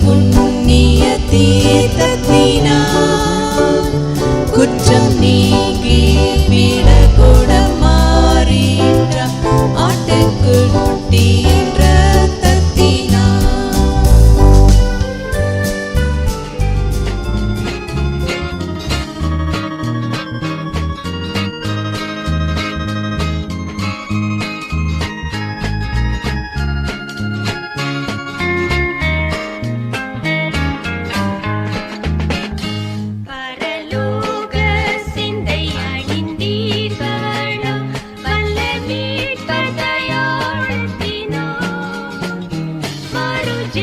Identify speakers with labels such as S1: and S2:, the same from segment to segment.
S1: புண்ணிய தீர்த்தத்தினா குற்றம்
S2: நீ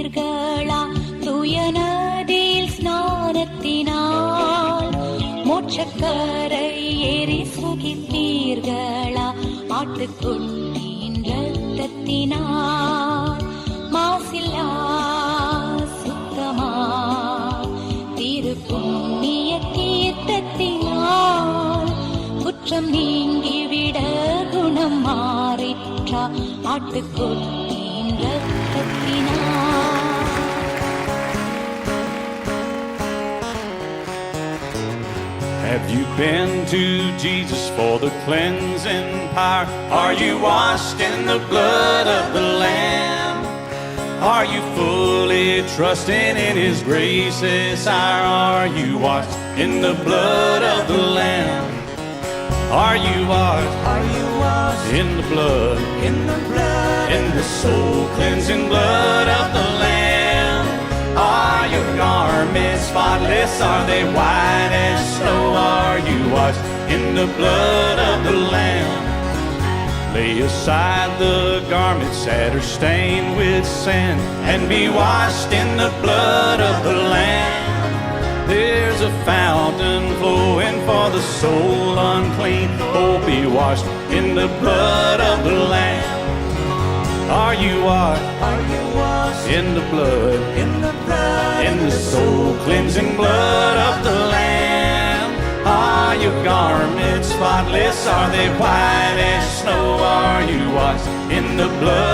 S2: வரக்களித்தீர்களா துயனதில் ஸ்நானத்தினால் மோட்சக்கரை ஏறி சுகித்தீர்களா? ஆட்டுக்குட்டியின் ரத்தத்தினால் மாசில்லா சுத்தமா? திருப்புண்ணிய தீர்த்தத்தினால் குற்றம் நீங்கிவிட குணம் மாறிற்றா? ஆட்டுக்குட்டியின்
S3: Been to Jesus for the cleansing power? Are you washed in the blood of the Lamb? Are you fully trusting in His grace this hour? Are you washed in the blood of the Lamb? Are you washed? Are you washed in the blood? In the blood, in the soul cleansing blood of the Lamb. Your garments spotless? Are they white as snow? Are you washed in the blood of the Lamb? Lay aside the garments that are stained with sin and be washed in the blood of the Lamb. There's a fountain flowing for the soul unclean. Oh, be washed in the blood of the Lamb. Are you washed? Are you in the blood? In the blood, in the soul cleansing blood of the Lamb. Are your garments spotless? Are they white as snow? Are you washed in the blood